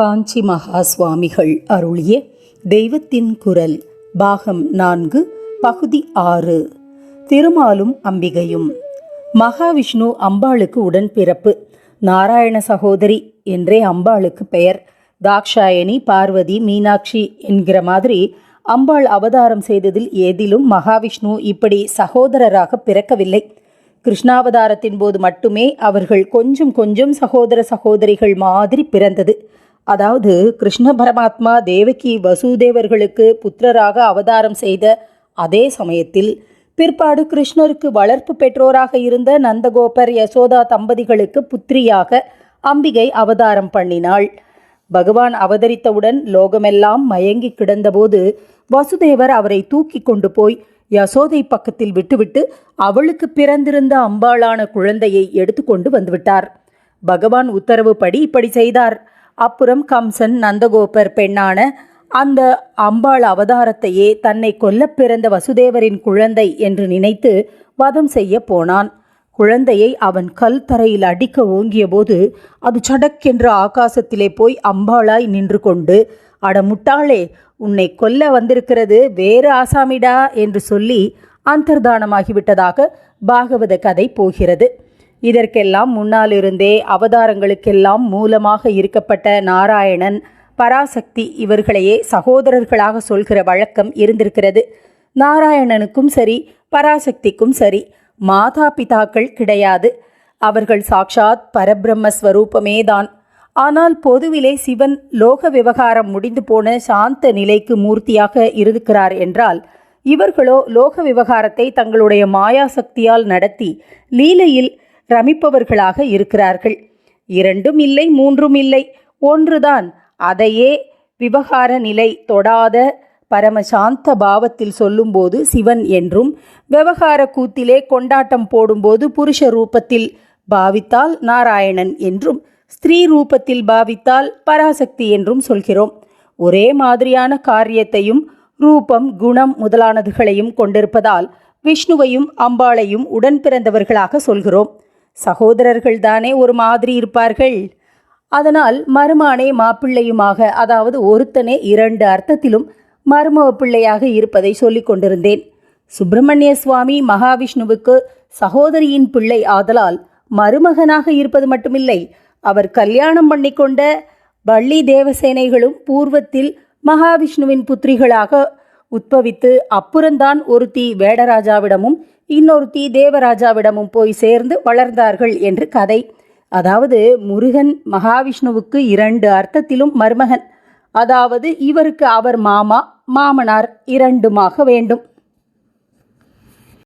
காஞ்சி மகா சுவாமிகள் அருளிய தெய்வத்தின் குரல் பாகம் நான்கு பகுதி ஆறு. திருமாலும் அம்பிகையும். மகாவிஷ்ணு அம்பாளுக்கு உடன்பிறப்பு. நாராயண சகோதரி என்றே அம்பாளுக்கு பெயர். தாக்ஷாயணி பார்வதி மீனாட்சி என்கிற மாதிரி அம்பாள் அவதாரம் செய்ததில் ஏதிலும் மகாவிஷ்ணு இப்படி சகோதரராக பிறக்கவில்லை. கிருஷ்ணாவதாரத்தின் போது மட்டுமே அவர்கள் கொஞ்சம் கொஞ்சம் சகோதர சகோதரிகள் மாதிரி பிறந்தது. அதாவது கிருஷ்ண பரமாத்மா தேவகி வசுதேவர்களுக்கு புத்திரராக அவதாரம் செய்த அதே சமயத்தில் பிற்பாடு கிருஷ்ணருக்கு வளர்ப்பு பெற்றோராக இருந்த நந்தகோபர் யசோதா தம்பதிகளுக்கு புத்திரியாக அம்பிகை அவதாரம் பண்ணினாள். பகவான் அவதரித்தவுடன் லோகமெல்லாம் மயங்கி கிடந்தபோது வசுதேவர் அவரை தூக்கி கொண்டு போய் யசோதை பக்கத்தில் விட்டுவிட்டு அவளுக்கு பிறந்திருந்த அம்பாளான குழந்தையை எடுத்துக்கொண்டு வந்துவிட்டார். பகவான் உத்தரவுப்படி இப்படி செய்தார். அப்புறம் கம்சன் நந்தகோபர் பெண்ணான அந்த அம்பாள் அவதாரத்தையே தன்னை கொல்ல பிறந்த வசுதேவரின் குழந்தை என்று நினைத்து வதம் செய்ய போனான். குழந்தையை அவன் கல் தரையில் அடிக்க ஓங்கியபோது அது சடக்கென்று ஆகாசத்திலே போய் அம்பாளாய் நின்று கொண்டு அட முட்டாளே உன்னை கொல்ல வந்திருக்கிறது வேறு ஆசாமிடா? என்று சொல்லி அந்தர்தானமாகிவிட்டதாக பாகவத கதை போகிறது. இதற்கெல்லாம் முன்னாலிருந்தே அவதாரங்களுக்கெல்லாம் மூலமாக இருக்கப்பட்ட நாராயணன் பராசக்தி இவர்களையே சகோதரர்களாக சொல்கிற வழக்கம் இருந்திருக்கிறது. நாராயணனுக்கும் சரி பராசக்திக்கும் சரி மாதா பிதாக்கள் கிடையாது. அவர்கள் சாக்ஷாத் பரபிரம்ம ஸ்வரூபமேதான் ஆனால் பொதுவிலே சிவன் லோக விவகாரம் முடிந்து போன சாந்த நிலைக்கு மூர்த்தியாக இருக்கிறார் என்றால் இவர்களோ லோக விவகாரத்தை தங்களுடைய மாயாசக்தியால் நடத்தி லீலையில் ரமிப்பவர்களாக இருக்கிறார்கள். இரண்டும் இல்லை மூன்றும் இல்லை. ஒன்றுதான். அதையே விவகார நிலை தொடாத பரமசாந்த பாவத்தில் சொல்லும்போது சிவன் என்றும் விவகார கூத்திலே கொண்டாட்டம் போடும்போது புருஷ ரூபத்தில் பாவித்தால் நாராயணன் என்றும் ஸ்திரீ ரூபத்தில் பாவித்தால் பராசக்தி என்றும் சொல்கிறோம். ஒரே மாதிரியான காரியத்தையும் ரூபம் குணம் முதலானதுகளையும் கொண்டிருப்பதால் விஷ்ணுவையும் அம்பாளையும் உடன் பிறந்தவர்களாக சொல்கிறோம். சகோதரர்கள் தானே ஒரு மாதிரி இருப்பார்கள்? அதனால் மருமானே மாப்பிள்ளையுமாக அதாவது ஒருத்தனே இரண்டு அர்த்தத்திலும் மருமவ பிள்ளையாக இருப்பதை சொல்லிக் கொண்டிருந்தேன். சுப்பிரமணிய சுவாமி மகாவிஷ்ணுவுக்கு சகோதரியின் பிள்ளை ஆதலால் மருமகனாக இருப்பது மட்டுமில்லை அவர் கல்யாணம் பண்ணிக்கொண்ட வள்ளி தேவசேனைகளும் பூர்வத்தில் மகாவிஷ்ணுவின் புத்திரிகளாக உத்பவித்து அப்புறந்தான் ஒருத்தி வேடராஜாவிடமும் இன்னொருத்தி தேவராஜாவிடமும் போய் சேர்ந்து வளர்ந்தார்கள் என்று கதை. அதாவது முருகன் மகாவிஷ்ணுவுக்கு இரண்டு அர்த்தத்திலும் மருமகன். அதாவது இவருக்கு அவர் மாமா மாமனார் இரண்டுமாக வேண்டும்.